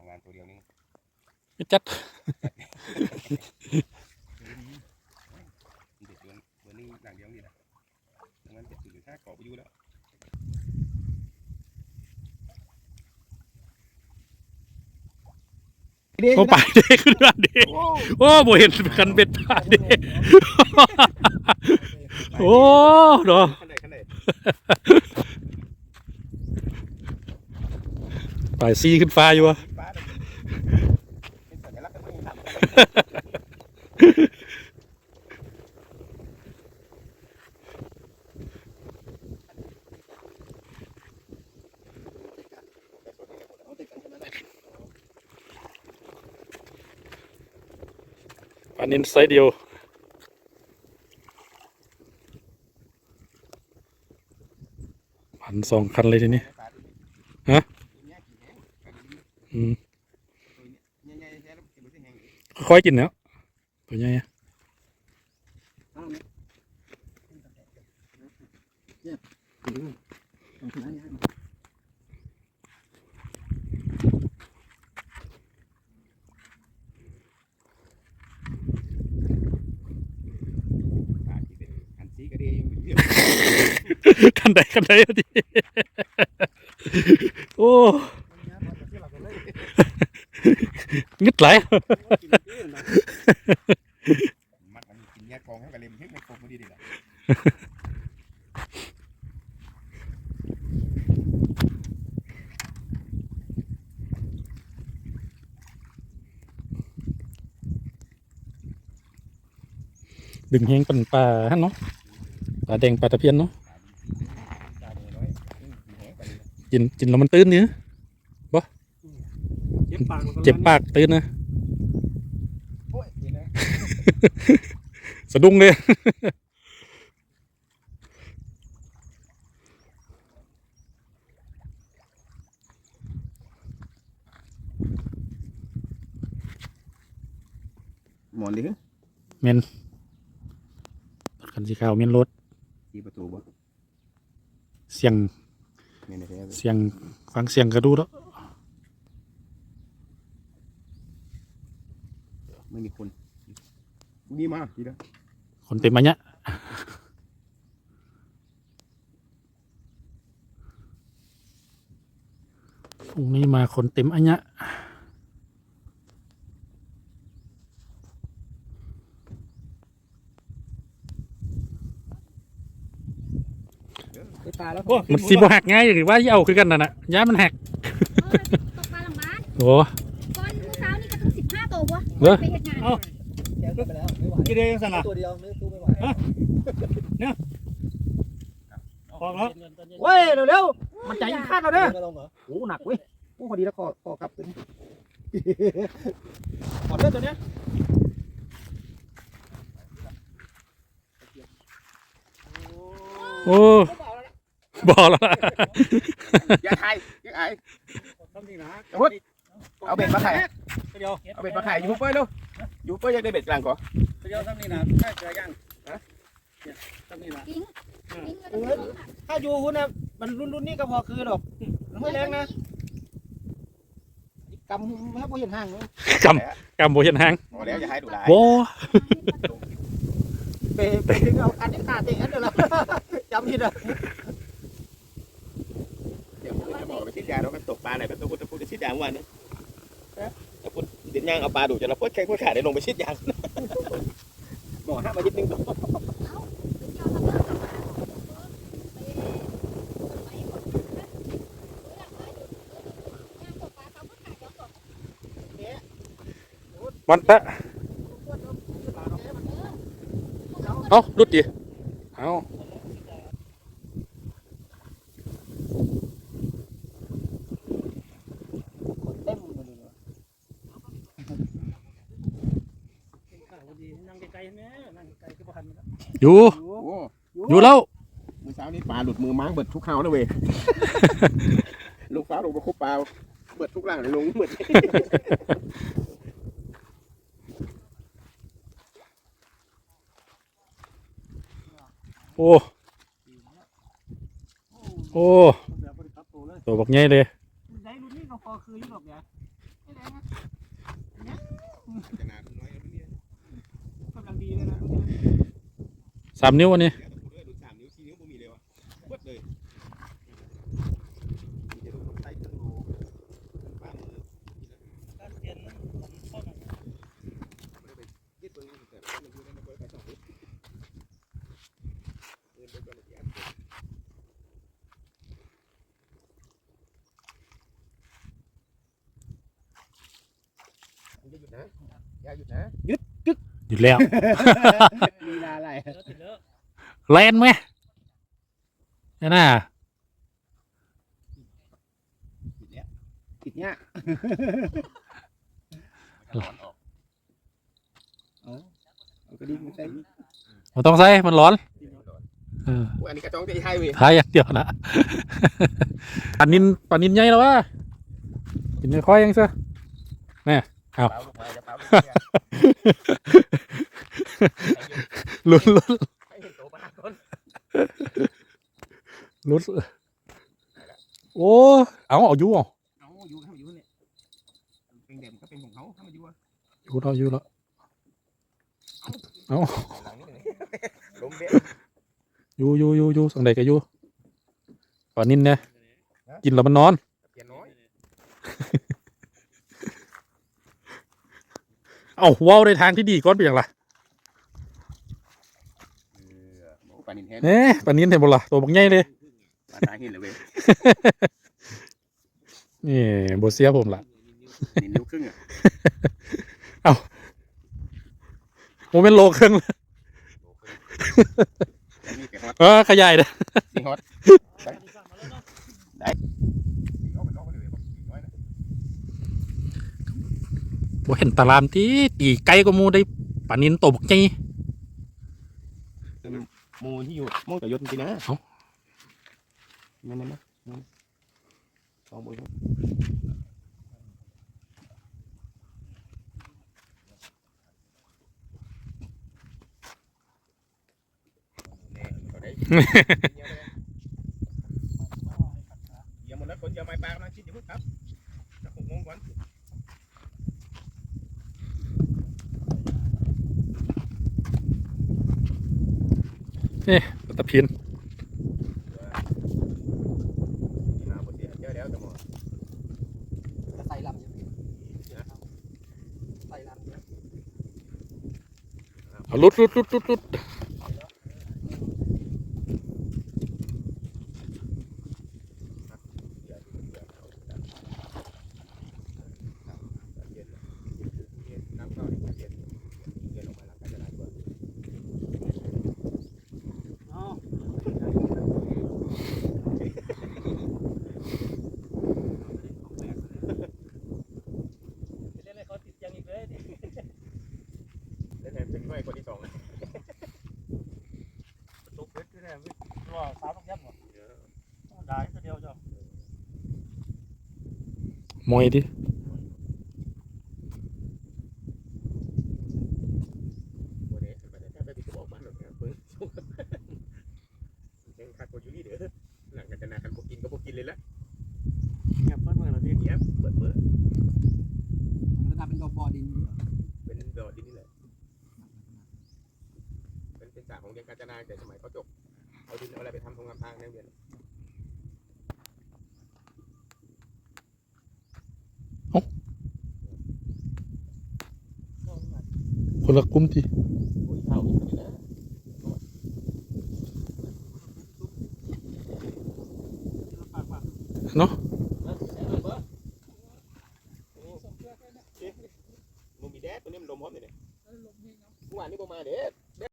ทำงานตัวเดียวนี่จัดเด็ดตัวตัวนี้หลังเดียวนี่แหละดังนั้นเจ็ดจุดห้าเกาะไปอยู่แล้วโอ้ปลาเด็กขึ้นมาเด็กโอ้บ่เห็นคันเบ็ดปลาเด็กโอ้เนาะขั้นใดขั้นใดปลาซีขึ้นฟ้าอยู่วะ ฟ้าเลยเป็นสัญลักษณ์ กันนินไซส์เดียวพันสองคันเลยทีนี้ ฮะ อืม ใหญ่ๆแค่แล้วกินรู้สึกแห้ง ค่อยๆกินแล้วตัวใหญ่อะปลาที่เป็นอันซีก็ดีอยู่คันใดคันใดอะดิโอ้ งึดไหลมัดมันกินแยกกองให้กับเล็มให้ม่ครบมันดีดีละดึงแหงปันปลาฮะเนาะปลาแดงปลาตะเพียนเนาะกินกินแล้วมันตื้นเนี่ย ปากมันก็เจ็บปากตื้นนะโอ้ยนี่นะสะดุ้งเลยหมอนดิเมนคันสีขาวเมนรถทีประตูบ่เสียงนี่นะแท้เสียงฟังเสียงกระดูแล้ว ไม่มีคนนี่มาทีละคนเต็มมาเนี่ยพรุ่งนี้มาคนเต็มอันเนี้ยไปปลาแล้วมันสีบหักง่ายหรือว่าที่เอาคือกันนั่นน่ะย้ายมันหักเออตกปลาหลังบ้านโอ้ ตัววะเหรอไปเฮ็ดงานแกขึ้นไปแล้วไม่ไหวกี่เดือนสั่นล่ะตัวเดียวไม่สู้ไม่ไหวออกแล้ว เว้ยเร็วๆมันใจยิ่งคาดเราเด้อโอ้หนักเว้ยโอ้พอดีแล้วคอคอกลับตัวนี้ขอเลือดตัวเนี้ยโอ้บอแล้วล่ะอย่าไทยอย่าไอ้ทำจริงนะเอาเบ็ดมาไข่ เดียวเอาเบ็ดมาไข่ยูทูบเบอร์ดูยูทูบเบอร์อยากได้เบ็ดกลางก่อนเดียวทำนี่นะแค่เจอยังฮะทำนี่นะกิ้งกิ้งก็ต้องลงอะถ้าอยู่คุณนะมันรุ่นรุ่นนี้ก็พอคือดอกไม่แรงนะกำถ้าพอเห็นห่างเลยกำกำโบเห็นหางพอแล้วอย่าให้ดูลายโอ้เปเปเอาอันนี้ขาดเองอันเดียวละจำผิดอะเดี๋ยวผมจะบอกไปชิดยาแล้วก็ตกปลาไหนแบบตัวพุทธพุทธชิดยาเมื่อวานนี้ถ้าพุทธเดินย่างเอาปลาดูจะเราพุทธแค่พุทธขาได้ลงไปชิดยางบอห้ามมายิดนึงวันตะเอารุดดิเอา เต็มเลย นั่งไกลๆแม่นั่งไกลก็พอหัน อยู่โอ้อยู่แล้ว มือเช้านี้ปลาหลุดมือม้างเบิดทุกคราวนะเว้ย ลูกฟ้าลงมาคุบปลาเบิดทุกล่างเลยลงเบิด โอ้ โอ้ตัวบักใหญ่เลยไหนรุ่นนี้ก็พอคืออยู่หรอกเนี่ย จะนานน้อยแล้วเนี่ย กำลังดีเลยนะ สามนิ้วอันนี้เดี๋ยวต้องพูดด้วยดูสามนิ้วสี่นิ้วบ่มีเลยวะเบิดเลยมีแต่ลูกไส้เครื่องโลบ้านมือการเปลี่ยนมันเข้ามาไม่ได้ไปยึดตรงนี้แต่ว่ามันอยู่ในระบบไปสองนิดเดินไปก่อนเลยที่อันเดียวอย่าหยุดนะอย่าหยุดนะหยุดแล้วลีลา อะไรแลนไหมนี่น่าหยุดแล้วติดเนี้ยมันจะร้อนออกเอาเอากระดิ่งมาใส่มันต้องใส่มันร้อนอันนี้กระจองจะให้เว้ยทายอย่างเดียวนะปานินปานินใหญ่แล้ววะกินไม่ค่อยยังซะ เปาลงมาจะเปาลงมาเนี่ยลุ้นลุ้นให้เห็นโตปลาก่อนลุ้นโอ้เอาเอาอยู่เอเอาอยู่ให้มันอยู่เนี่ยเป็นเด่นก็เป็นของเขาให้มันอยู่อะอยู่แล้วอยู่แล้วหลังนี่เลยล้มเบี้ยอยู่อยู่อยู่อยู่สังใดก็อยู่ปลานินเนี่ยกินแล้วมันนอน เปลี่ยนน้อย เอ้าว้าวในทางที่ดีก่อนเป็นอย่างไรเออหมูปลานินแห้งเอ๊ะปลานินเห็นบ่ล่ะตัวบักใหญ่เลยปลาตาหินเลยเว้ยนี่บ่เสียผมล่ะนินนิ้วครึ่งอะโมเป็นโลครึ่งเลยแล้วนี่ไปฮอตเออขยายนะนี่ฮอต บ่เห็นตารามที่ตีไกลก็มูได้ปลานินตัวบักใหญ่หมูที่อยู่หมูกับยศจริงๆนะเอ้านั่นนั่นนะสองหมูเนี่ยเอาได้ อย่าหมดแล้วคนอย่าไม้ปลากำลังคิดอยู่พุ่นครับจะหกโมงก่อน ตะเพียนเอแล้วจะหมดจะใส่ลำลำเนี่ยเอาลุดลุดลุดลุดลุด น้ำเข้าเย็นเย็นลงมาแล้วก็จะได้ตัว อ๋อเล่นอะไรเขาติดยังอีกเลยนี่ เล่นเป็นด้วยคนที่สอง ตกเบ็ดด้วยนะว่าสาวต้องยัดหมดได้ตัวเดียวจ้ะ มอยดิ โมเดลไปแต่ถ้าไปติดกระบอกบ้านหนึ่งนะเพิ่งยังคักกว่าอยู่นี่เด้อหลังกันจะนากันพวกกินก็พวกกินเลยละ เงียบเปิ้ลเมื่อเราที่ เนี้ยเปิดเปิด มันจะทำเป็นกอบอดิน เป็นดอดินนี่แหละเป็นเป็นสาของเรียนกาญจนาแต่สมัยเขาจบเอาดินเอาอะไรไปทำทงทำทางในเรียน คนละกลุ่มทีโอ้ยข้าวอีกแล้วนะปากปากเนาะ